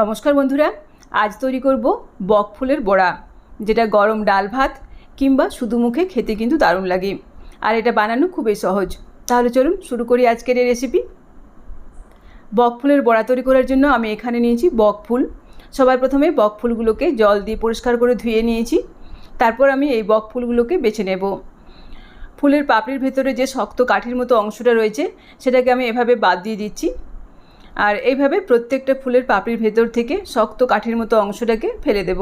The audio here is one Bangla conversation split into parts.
নমস্কার বন্ধুরা, আজ তৈরি করব বক ফুলের বড়া, যেটা গরম ডাল ভাত কিংবা শুধু মুখে খেতে কিন্তু দারুণ লাগে। আর এটা বানানো খুবই সহজ। তাহলে চলুন শুরু করি আজকের এই রেসিপি বক ফুলের বড়া তৈরি করার জন্য আমি এখানে নিয়েছি বক ফুল। সবার প্রথমে বক ফুলগুলোকে জল দিয়ে পরিষ্কার করে ধুয়ে নিয়েছি। তারপর আমি এই বক ফুলগুলোকে বেছে নেব। ফুলের পাপড়ির ভেতরে যে শক্ত কাঠির মতো অংশটা রয়েছে, সেটাকে আমি এভাবে বাদ দিয়ে দিচ্ছি। আর এইভাবে প্রত্যেকটা ফুলের পাপড়ির ভেতর থেকে শক্ত কাঠির মতো অংশটাকে ফেলে দেব।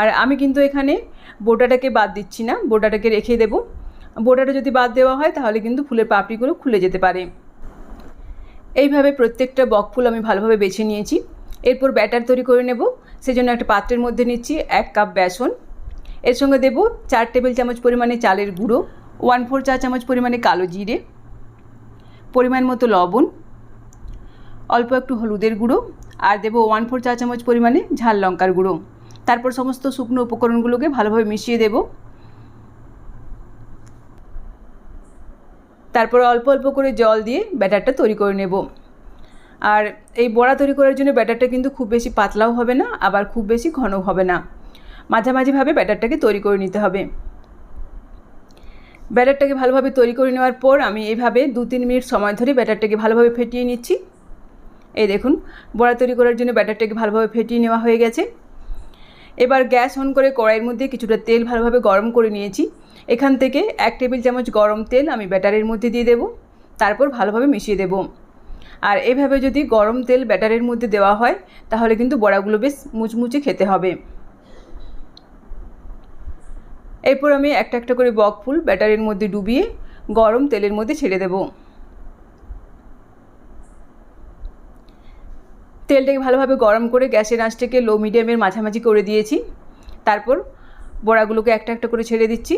আর আমি কিন্তু এখানে বোটাটাকে বাদ দিচ্ছি না, বোটাটাকে রেখে দেব। বোটাটা যদি বাদ দেওয়া হয়, তাহলে কিন্তু ফুলের পাপড়িগুলো খুলে যেতে পারে। এইভাবে প্রত্যেকটা বক ফুল আমি ভালোভাবে বেছে নিয়েছি। এরপর ব্যাটার তৈরি করে নেব। সেজন্য একটা পাত্রের মধ্যে নিচ্ছি এক কাপ বেসন। এর সঙ্গে দেব চার টেবিল চামচ পরিমাণে চালের গুঁড়ো, ওয়ান ফোর চা চামচ পরিমাণে কালো জিরে, পরিমাণ মতো লবণ অল্প একটু হলুদের গুঁড়ো আর দেবো ওয়ান ফোর চা চামচ পরিমাণে ঝাল লঙ্কার গুঁড়ো। তারপর সমস্ত শুকনো উপকরণগুলোকে ভালোভাবে মিশিয়ে দেব। তারপর অল্প অল্প করে জল দিয়ে ব্যাটারটা তৈরি করে নেব। আর এই বড়া তৈরি করার জন্য ব্যাটারটা কিন্তু খুব বেশি পাতলাও হবে না, আবার খুব বেশি ঘনও হবে না। মাঝামাঝিভাবে ব্যাটারটাকে তৈরি করে নিতে হবে। ব্যাটারটাকে ভালোভাবে তৈরি করে নেওয়ার পর আমি এইভাবে দু তিন মিনিট সময় ধরে ব্যাটারটাকে ভালোভাবে ফেটিয়ে নিচ্ছি। এই দেখুন, বড়া তৈরি করার জন্য ব্যাটারটাকে ভালোভাবে ফেটিয়ে নেওয়া হয়ে গেছে। এবার গ্যাস অন করে কড়াইয়ের মধ্যে কিছুটা তেল ভালোভাবে গরম করে নিয়েছি। এখান থেকে এক টেবিল চামচ গরম তেল আমি ব্যাটারের মধ্যে দিয়ে দেব, তারপর ভালোভাবে মিশিয়ে দেব। আর এভাবে যদি গরম তেল ব্যাটারের মধ্যে দেওয়া হয়, তাহলে কিন্তু বড়াগুলো বেশ মুচমুচে খেতে হবে। এরপর আমি একটা একটা করে বক ফুল ব্যাটারের মধ্যে ডুবিয়ে গরম তেলের মধ্যে ছেড়ে দেবো। তেলটাকে ভালোভাবে গরম করে গ্যাসের আঁচটাকে লো মিডিয়ামের মাঝামাঝি করে দিয়েছি। তারপর বড়াগুলোকে একটা একটা করে ছেড়ে দিচ্ছি।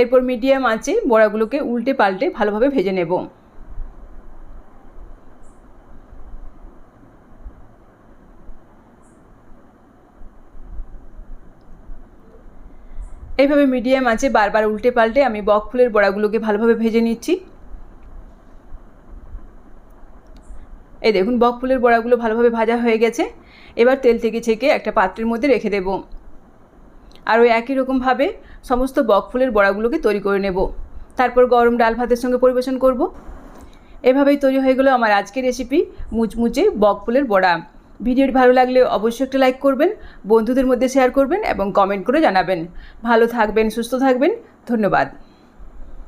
এরপর মিডিয়াম আঁচে বড়াগুলোকে উল্টে পাল্টে ভালোভাবে ভেজে নেব। এইভাবে মিডিয়াম আছে, বারবার উল্টে পাল্টে আমি বক ফুলের বড়াগুলোকে ভালোভাবে ভেজে নিচ্ছি। এই দেখুন, বক ফুলের বড়াগুলো ভালোভাবে ভাজা হয়ে গেছে। এবার তেল থেকে ছেঁকে একটা পাত্রের মধ্যে রেখে দেব। আর ওই একই রকমভাবে সমস্ত বক ফুলের বড়াগুলোকে তৈরি করে নেব। তারপর গরম ডাল ভাতের সঙ্গে পরিবেশন করব। এভাবেই তৈরি হয়ে গেলো আমার আজকের রেসিপি মুচমুচে বক ফুলের বড়া। ভিডিওটি ভালো লাগলে অবশ্যই একটা লাইক করবেন, বন্ধুদের মধ্যে শেয়ার করবেন এবং কমেন্ট করে জানাবেন। ভালো থাকবেন, সুস্থ থাকবেন, ধন্যবাদ।